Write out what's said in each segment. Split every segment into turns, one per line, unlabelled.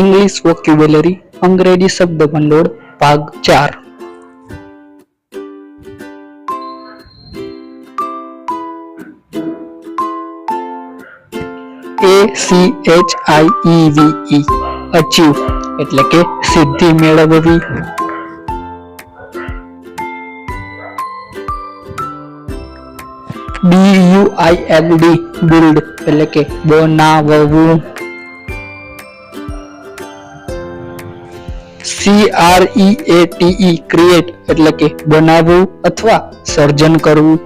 English वोक्यूबेलरी अंग्रेजी शब्द भंडोर भाग चार A C H I E V E achieve એટલે કે સિદ્ધિ મેળવવી B U I L D build એટલે કે બનાવવું C R E A T E create એટલે કે બનાવવું અથવા સર્જન કરવું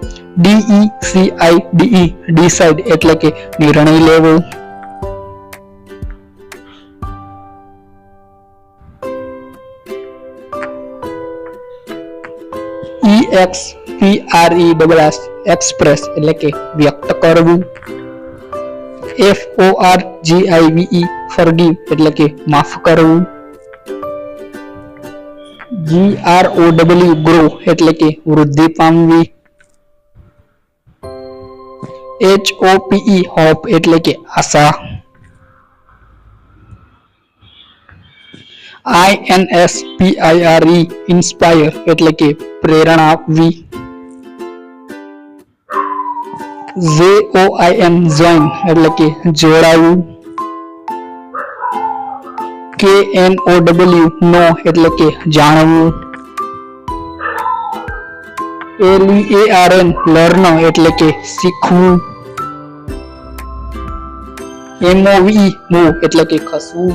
D E C I D E decide એટલે કે નિર્ણય લેવું E X P R E S S express એટલે કે વ્યક્ત કરવું F O R G I V E ફર્ગી એટલે કે માફ કરવું G R O W grow એટલે કે વૃદ્ધિ પામવી H O P E hope એટલે કે આશા I N S P I R E ઇnspire એટલે કે પ્રેરણા આપવી V O I N join એટલે કે જોડાવું K N O W નો એટલે કે જાણવું L E A R N learning એટલે કે શીખવું M O V એટલે કે ખસવું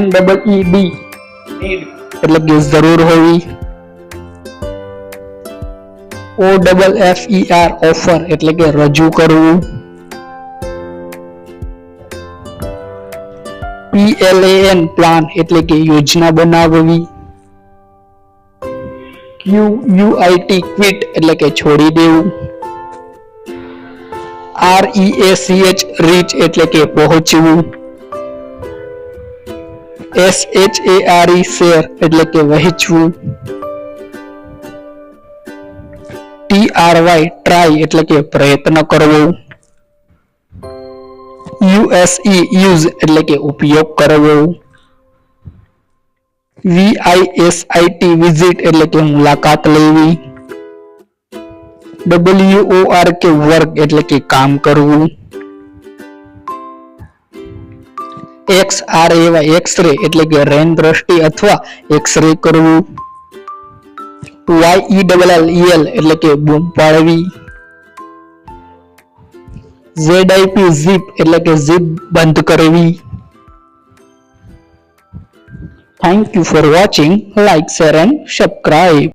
N E E D need એટલે કે જરૂર હોય O F F E R offer એટલે કે રજૂ કરવું P L A N plan એટલે કે યોજના બનાવવી Q U I T quit એટલે કે છોડી દેવું R E A C H reach એટલે કે પહોંચવું S H A R E share એટલે કે વહેંચવું T R Y ટ્રાય એટલે કે પ્રયત્ન કરવો E USE यूज એટલે કે ઉપયોગ કરવું VISIT વિઝિટ એટલે કે મુલાકાત લેવી WORK વર્ક એટલે કે કામ કરવું XRAY એક્સરે એટલે કે રેન દ્રષ્ટિ અથવા એક્સરે કરવું PYLELL e એટલે કે બોમ પાડવી ZIP zip એટલે કે zip બંધ કરવી Thank you for watching. Like, share and subscribe.